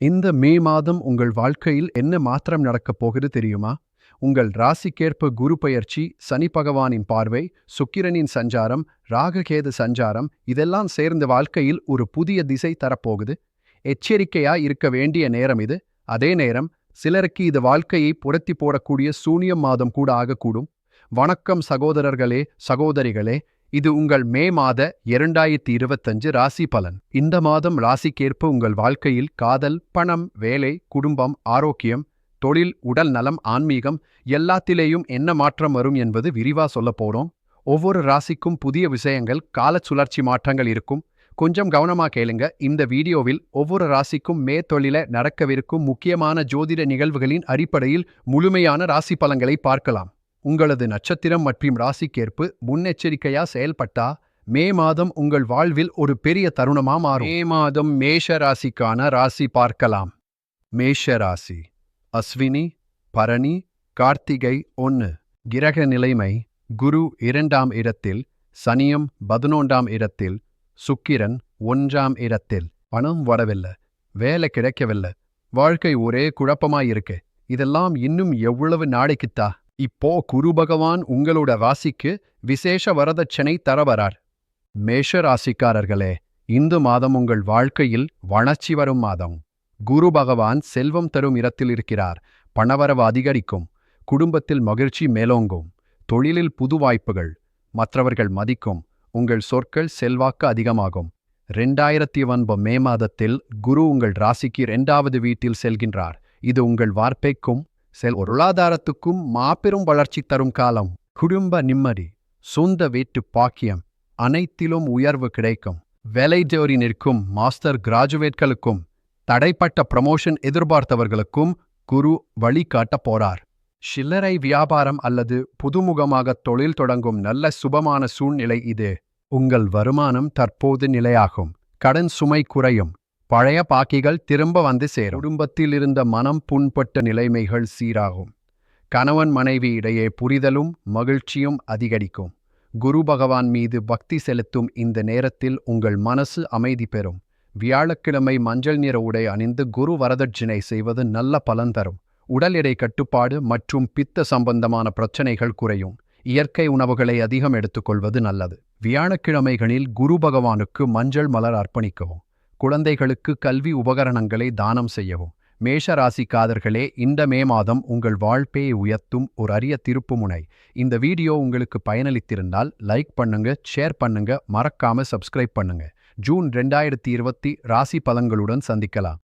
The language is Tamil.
இந்த மே மாதம் உங்கள் வாழ்க்கையில் என்ன மாற்றம் நடக்கப் போகுது தெரியுமா? உங்கள் ராசிக்கேற்ப குரு பயிற்சி சனி பகவானின் பார்வை சுக்கிரனின் சஞ்சாரம் ராககேது சஞ்சாரம் இதெல்லாம் சேர்ந்த வாழ்க்கையில் ஒரு புதிய திசை தரப்போகுது. எச்சரிக்கையா இருக்க வேண்டிய நேரம் இது. அதே நேரம் சிலருக்கு இது வாழ்க்கையை புரத்தி போடக்கூடிய சூனியம் மாதம் கூட ஆகக்கூடும். வணக்கம் சகோதரர்களே சகோதரிகளே இது உங்கள் மே மாத இரண்டாயிரத்தி இருபத்தஞ்சு ராசி பலன். இந்த மாதம் ராசிக்கேற்ப உங்கள் வாழ்க்கையில் காதல் பணம் வேலை குடும்பம் ஆரோக்கியம் தொழில் உடல் நலம் ஆன்மீகம் எல்லாத்திலேயும் என்ன மாற்றம் வரும் என்பது விரிவா சொல்லப் போறோம். ஒவ்வொரு ராசிக்கும் புதிய விஷயங்கள் கால சுழற்சி மாற்றங்கள் இருக்கும். கொஞ்சம் கவனமா கேளுங்க. இந்த வீடியோவில் ஒவ்வொரு ராசிக்கும் மே தொழில நடக்கவிருக்கும் முக்கியமான ஜோதிட நிகழ்வுகளின் அடிப்படையில் முழுமையான ராசி பலன்களை பார்க்கலாம். உங்களது நட்சத்திரம் மற்றும் ராசிக்கேற்பு முன்னெச்சரிக்கையா செயல்பட்டா மே மாதம் உங்கள் வாழ்வில் ஒரு பெரிய தருணமா மாறும். மே மாதம் மேஷ ராசிக்கான ராசி பார்க்கலாம். மேஷ ராசி அஸ்வினி பரணி கார்த்திகை ஒன்று கிரக நிலைமை குரு இரண்டாம் இடத்தில் சனியம் பதினொன்றாம் இடத்தில் சுக்கிரன் ஒன்றாம் இடத்தில். பணம் வரவில்லை வேலை கிடைக்கவில்லை வாழ்க்கை ஒரே குழப்பமாயிருக்கு இதெல்லாம் இன்னும் எவ்வளவு நாளைக்குத்தா? இப்போ குரு பகவான் உங்களோட ராசிக்கு விசேஷ வரதட்சணை தர வரார். மேஷ ராசிக்காரர்களே இந்து மாதம் உங்கள் வாழ்க்கையில் வளர்ச்சி வரும் மாதம். குரு பகவான் செல்வம் தரும் இடத்தில் இருக்கிறார். பணவரவு அதிகரிக்கும். குடும்பத்தில் மகிழ்ச்சி மேலோங்கும். தொழிலில் புது வாய்ப்புகள். மற்றவர்கள் மதிக்கும். உங்கள் சொற்கள் செல்வாக்கு அதிகமாகும். ரெண்டாயிரத்தி ஒன்பது மே மாதத்தில் குரு உங்கள் ராசிக்கு இரண்டாவது வீட்டில் செல்கின்றார். இது உங்கள் வார்ப்பைக்கும் செல் பொருளாதாரத்துக்கும் மாபெரும் வளர்ச்சி தரும் காலம். குடும்ப நிம்மதி சொந்த வீட்டு பாக்கியம் அனைத்திலும் உயர்வு கிடைக்கும். வேலை ஜோரி நிற்கும் மாஸ்டர் கிராஜுவேட்களுக்கும் தடைப்பட்ட ப்ரமோஷன் எதிர்பார்த்தவர்களுக்கும் குரு வழிகாட்ட போறார். சில்லறை வியாபாரம் அல்லது புதுமுகமாக தொழில் தொடங்கும் நல்ல சுபமான சூழ்நிலை இது. உங்கள் வருமானம் தற்போது நிலையாகும். கடன் சுமை குறையும். பழைய பாக்கிகள் திரும்ப வந்து சேரும். குடும்பத்தில் இருந்த மனம் புண்பட்ட நிலைமைகள் சீராகும். கணவன் மனைவி இடையே புரிதலும் மகிழ்ச்சியும் அதிகரிக்கும். குரு பகவான் மீது பக்தி செலுத்தும் இந்த நேரத்தில் உங்கள் மனசு அமைதி பெறும். வியாழக்கிழமை மஞ்சள் நிற உடை அணிந்து குரு வரதட்சணை செய்வது நல்ல பலன் தரும். உடல் எடை கட்டுப்பாடு மற்றும் பித்த சம்பந்தமான பிரச்சனைகள் குறையும். இயற்கை உணவுகளை அதிகம் எடுத்துக்கொள்வது நல்லது. வியாழக்கிழமைகளில் குரு பகவானுக்கு மஞ்சள் மலர் அர்ப்பணிக்கவும். குழந்தைகளுக்கு கல்வி உபகரணங்களை தானம் செய்யவும். மேஷ ராசிக்காதர்களே இந்த மே மாதம் உங்கள் வாழ்க்கையை உயர்த்தும் ஒரு அரிய திருப்புமுனை. இந்த வீடியோ உங்களுக்கு பயனளித்திருந்தால் லைக் பண்ணுங்க ஷேர் பண்ணுங்க மறக்காம சப்ஸ்கிரைப் பண்ணுங்க. ஜூன் ரெண்டாயிரத்தி இருபத்தி ராசி பலன்களுடன் சந்திக்கலாம்.